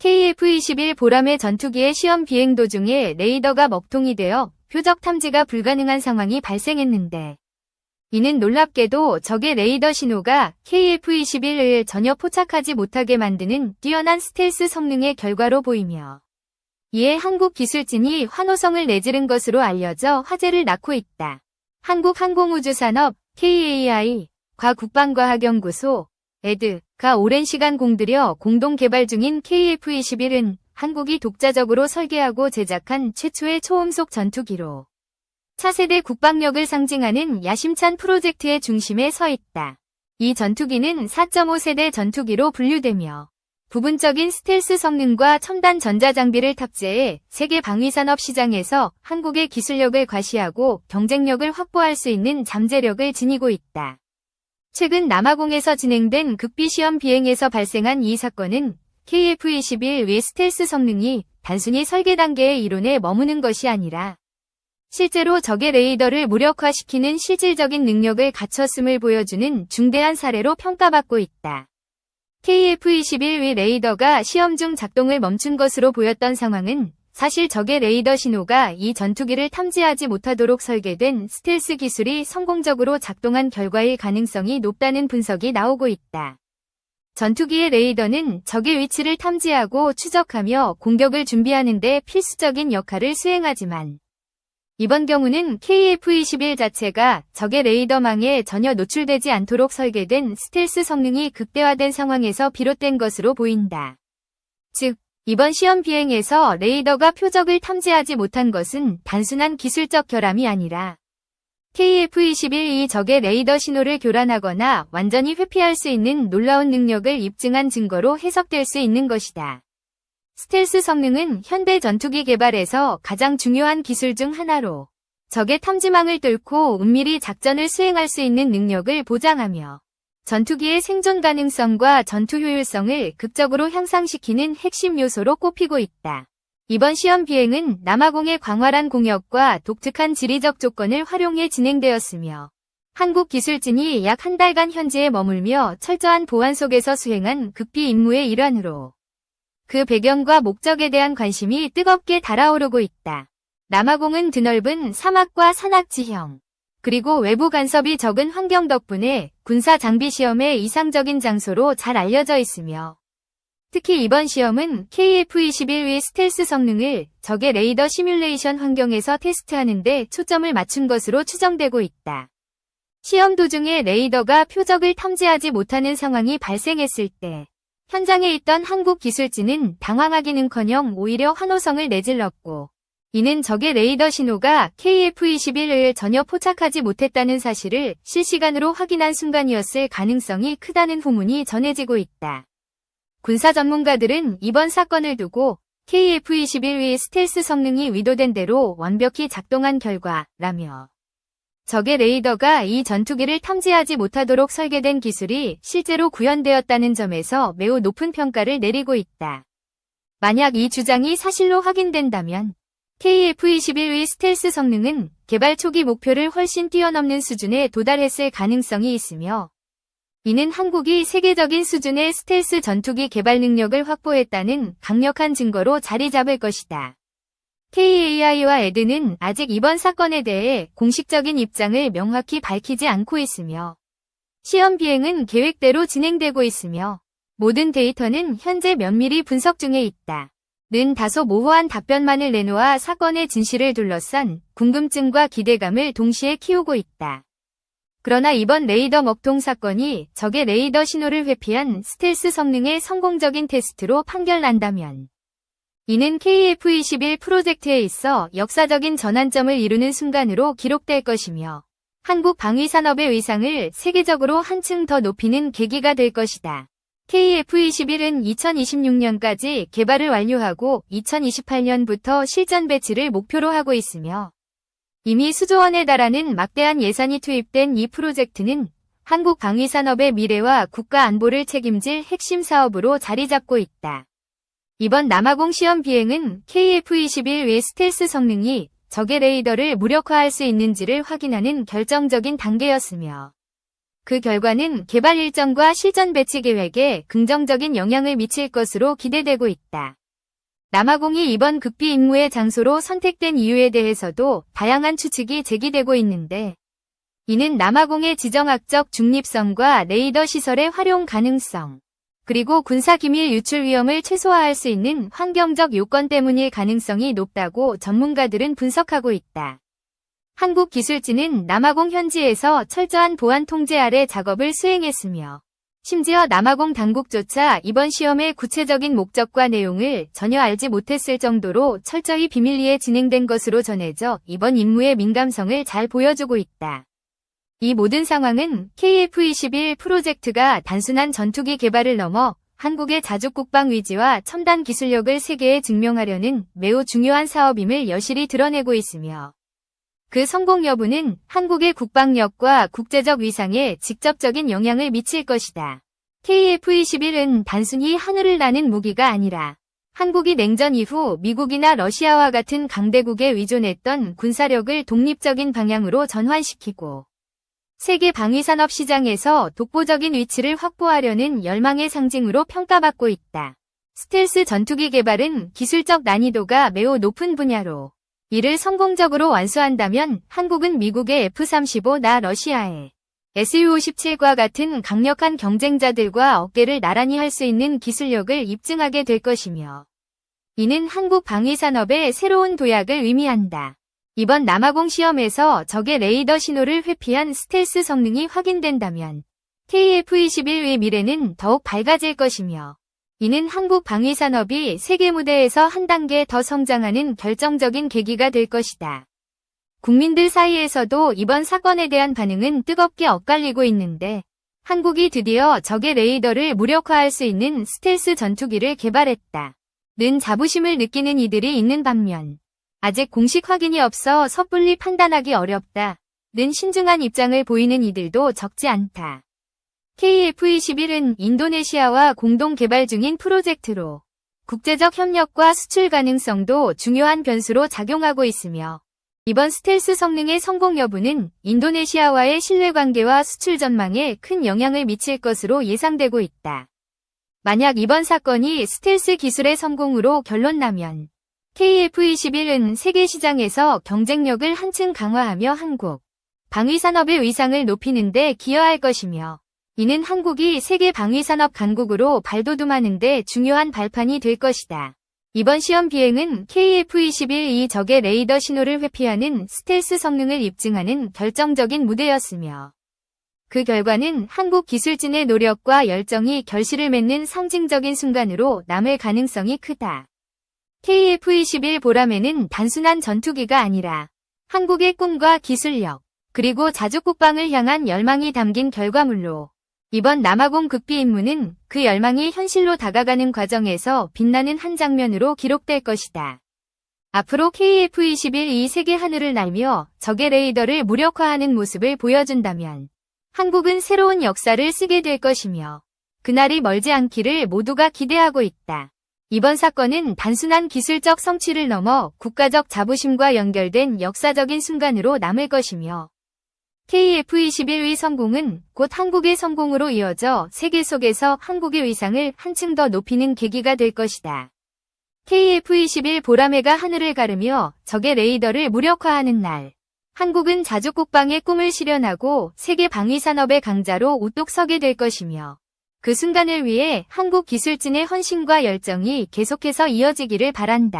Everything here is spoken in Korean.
KF-21 보람의 전투기의 시험 비행 도중에 레이더가 먹통이 되어 표적 탐지가 불가능한 상황이 발생했는데 이는 놀랍게도 적의 레이더 신호가 KF-21을 전혀 포착하지 못하게 만드는 뛰어난 스텔스 성능의 결과로 보이며 이에 한국 기술진이 환호성을 내지른 것으로 알려져 화제를 낳고 있다. 한국항공우주산업 KAI 과 국방과학연구소 에드 가 오랜 시간 공들여 공동 개발 중인 KF-21은 한국이 독자적으로 설계하고 제작한 최초의 초음속 전투기로 차세대 국방력을 상징하는 야심찬 프로젝트의 중심에 서 있다. 이 전투기는 4.5세대 전투기로 분류되며 부분적인 스텔스 성능과 첨단 전자장비를 탑재해 세계 방위산업 시장에서 한국의 기술력을 과시하고 경쟁력을 확보할 수 있는 잠재력을 지니고 있다. 최근 남아공에서 진행된 극비시험 비행에서 발생한 이 사건은 KF-21의 스텔스 성능이 단순히 설계 단계의 이론에 머무는 것이 아니라 실제로 적의 레이더를 무력화시키는 실질적인 능력을 갖췄음을 보여주는 중대한 사례로 평가받고 있다. KF-21의 레이더가 시험 중 작동을 멈춘 것으로 보였던 상황은 사실 적의 레이더 신호가 이 전투기를 탐지하지 못하도록 설계된 스텔스 기술이 성공적으로 작동한 결과일 가능성이 높다는 분석이 나오고 있다. 전투기의 레이더는 적의 위치를 탐지하고 추적하며 공격을 준비하는 데 필수적인 역할을 수행하지만 이번 경우는 KF-21 자체가 적의 레이더망에 전혀 노출되지 않도록 설계된 스텔스 성능이 극대화된 상황에서 비롯된 것으로 보인다. 즉, 이번 시험 비행에서 레이더가 표적을 탐지하지 못한 것은 단순한 기술적 결함이 아니라 KF-21이 적의 레이더 신호를 교란하거나 완전히 회피할 수 있는 놀라운 능력을 입증한 증거로 해석될 수 있는 것이다. 스텔스 성능은 현대 전투기 개발에서 가장 중요한 기술 중 하나로 적의 탐지망을 뚫고 은밀히 작전을 수행할 수 있는 능력을 보장하며 전투기의 생존 가능성과 전투 효율성을 극적으로 향상시키는 핵심 요소로 꼽히고 있다. 이번 시험 비행은 남아공의 광활한 공역과 독특한 지리적 조건을 활용해 진행되었으며 한국 기술진이 약 한 달간 현지에 머물며 철저한 보안 속에서 수행한 극비 임무의 일환으로 그 배경과 목적에 대한 관심이 뜨겁게 달아오르고 있다. 남아공은 드넓은 사막과 산악 지형, 그리고 외부 간섭이 적은 환경 덕분에 군사 장비 시험의 이상적인 장소로 잘 알려져 있으며 특히 이번 시험은 KF-21의 스텔스 성능을 적의 레이더 시뮬레이션 환경에서 테스트하는 데 초점을 맞춘 것으로 추정되고 있다. 시험 도중에 레이더가 표적을 탐지하지 못하는 상황이 발생했을 때 현장에 있던 한국 기술진은 당황하기는커녕 오히려 환호성을 내질렀고 이는 적의 레이더 신호가 KF-21을 전혀 포착하지 못했다는 사실을 실시간으로 확인한 순간이었을 가능성이 크다는 후문이 전해지고 있다. 군사 전문가들은 이번 사건을 두고 KF-21의 스텔스 성능이 의도된 대로 완벽히 작동한 결과라며 적의 레이더가 이 전투기를 탐지하지 못하도록 설계된 기술이 실제로 구현되었다는 점에서 매우 높은 평가를 내리고 있다. 만약 이 주장이 사실로 확인된다면 KF-21의 스텔스 성능은 개발 초기 목표를 훨씬 뛰어넘는 수준에 도달했을 가능성이 있으며 이는 한국이 세계적인 수준의 스텔스 전투기 개발 능력을 확보했다는 강력한 증거로 자리 잡을 것이다. KAI와 에드는 아직 이번 사건에 대해 공식적인 입장을 명확히 밝히지 않고 있으며 시험 비행은 계획대로 진행되고 있으며 모든 데이터는 현재 면밀히 분석 중에 있다. 는 다소 모호한 답변만을 내놓아 사건의 진실을 둘러싼 궁금증과 기대감을 동시에 키우고 있다. 그러나 이번 레이더 먹통 사건이 적의 레이더 신호를 회피한 스텔스 성능의 성공적인 테스트로 판결난다면 이는 KF-21 프로젝트에 있어 역사적인 전환점을 이루는 순간으로 기록될 것이며 한국 방위산업의 위상을 세계적으로 한층 더 높이는 계기가 될 것이다. KF-21은 2026년까지 개발을 완료하고 2028년부터 실전 배치를 목표로 하고 있으며 이미 수조 원에 달하는 막대한 예산이 투입된 이 프로젝트는 한국 방위산업의 미래와 국가 안보를 책임질 핵심 사업으로 자리 잡고 있다. 이번 남아공 시험 비행은 KF-21의 스텔스 성능이 적의 레이더를 무력화할 수 있는지를 확인하는 결정적인 단계였으며 그 결과는 개발 일정과 실전 배치 계획에 긍정적인 영향을 미칠 것으로 기대되고 있다. 남아공이 이번 극비 임무의 장소로 선택된 이유에 대해서도 다양한 추측이 제기되고 있는데 이는 남아공의 지정학적 중립성과 레이더 시설의 활용 가능성, 그리고 군사 기밀 유출 위험을 최소화할 수 있는 환경적 요건 때문일 가능성이 높다고 전문가들은 분석하고 있다. 한국기술진은 남아공 현지에서 철저한 보안 통제 아래 작업을 수행했으며 심지어 남아공 당국조차 이번 시험의 구체적인 목적과 내용을 전혀 알지 못했을 정도로 철저히 비밀리에 진행된 것으로 전해져 이번 임무의 민감성을 잘 보여주고 있다. 이 모든 상황은 KF-21 프로젝트가 단순한 전투기 개발을 넘어 한국의 자주 국방 위지와 첨단 기술력을 세계에 증명하려는 매우 중요한 사업임을 여실히 드러내고 있으며 그 성공 여부는 한국의 국방력과 국제적 위상에 직접적인 영향을 미칠 것이다. KF-21은 단순히 하늘을 나는 무기가 아니라 한국이 냉전 이후 미국이나 러시아와 같은 강대국에 의존했던 군사력을 독립적인 방향으로 전환시키고 세계 방위산업 시장에서 독보적인 위치를 확보하려는 열망의 상징으로 평가받고 있다. 스텔스 전투기 개발은 기술적 난이도가 매우 높은 분야로 이를 성공적으로 완수한다면 한국은 미국의 F-35나 러시아의 SU-57과 같은 강력한 경쟁자들과 어깨를 나란히 할 수 있는 기술력을 입증하게 될 것이며 이는 한국 방위산업의 새로운 도약을 의미한다. 이번 남아공 시험에서 적의 레이더 신호를 회피한 스텔스 성능이 확인된다면 KF-21의 미래는 더욱 밝아질 것이며 이는 한국 방위산업이 세계 무대에서 한 단계 더 성장하는 결정적인 계기가 될 것이다. 국민들 사이에서도 이번 사건에 대한 반응은 뜨겁게 엇갈리고 있는데 한국이 드디어 적의 레이더를 무력화할 수 있는 스텔스 전투기를 개발했다. 는 자부심을 느끼는 이들이 있는 반면 아직 공식 확인이 없어 섣불리 판단하기 어렵다. 는 신중한 입장을 보이는 이들도 적지 않다. KF-21은 인도네시아와 공동 개발 중인 프로젝트로 국제적 협력과 수출 가능성도 중요한 변수로 작용하고 있으며 이번 스텔스 성능의 성공 여부는 인도네시아와의 신뢰관계와 수출 전망에 큰 영향을 미칠 것으로 예상되고 있다. 만약 이번 사건이 스텔스 기술의 성공으로 결론나면 KF-21은 세계 시장에서 경쟁력을 한층 강화하며 한국 방위산업의 위상을 높이는 데 기여할 것이며 이는 한국이 세계 방위산업 강국으로 발돋움하는 데 중요한 발판이 될 것이다. 이번 시험 비행은 KF-21이 적의 레이더 신호를 회피하는 스텔스 성능을 입증하는 결정적인 무대였으며 그 결과는 한국 기술진의 노력과 열정이 결실을 맺는 상징적인 순간으로 남을 가능성이 크다. KF-21 보람에는 단순한 전투기가 아니라 한국의 꿈과 기술력, 그리고 자주국방을 향한 열망이 담긴 결과물로 이번 남아공 극비 임무는 그 열망이 현실로 다가가는 과정에서 빛나는 한 장면으로 기록될 것이다. 앞으로 KF-21이 세계 하늘을 날며 적의 레이더를 무력화하는 모습을 보여준다면 한국은 새로운 역사를 쓰게 될 것이며 그날이 멀지 않기를 모두가 기대하고 있다. 이번 사건은 단순한 기술적 성취를 넘어 국가적 자부심과 연결된 역사적인 순간으로 남을 것이며 KF-21의 성공은 곧 한국의 성공으로 이어져 세계 속에서 한국의 위상을 한층 더 높이는 계기가 될 것이다. KF-21 보라매가 하늘을 가르며 적의 레이더를 무력화하는 날. 한국은 자주 국방의 꿈을 실현하고 세계 방위산업의 강자로 우뚝 서게 될 것이며 그 순간을 위해 한국 기술진의 헌신과 열정이 계속해서 이어지기를 바란다.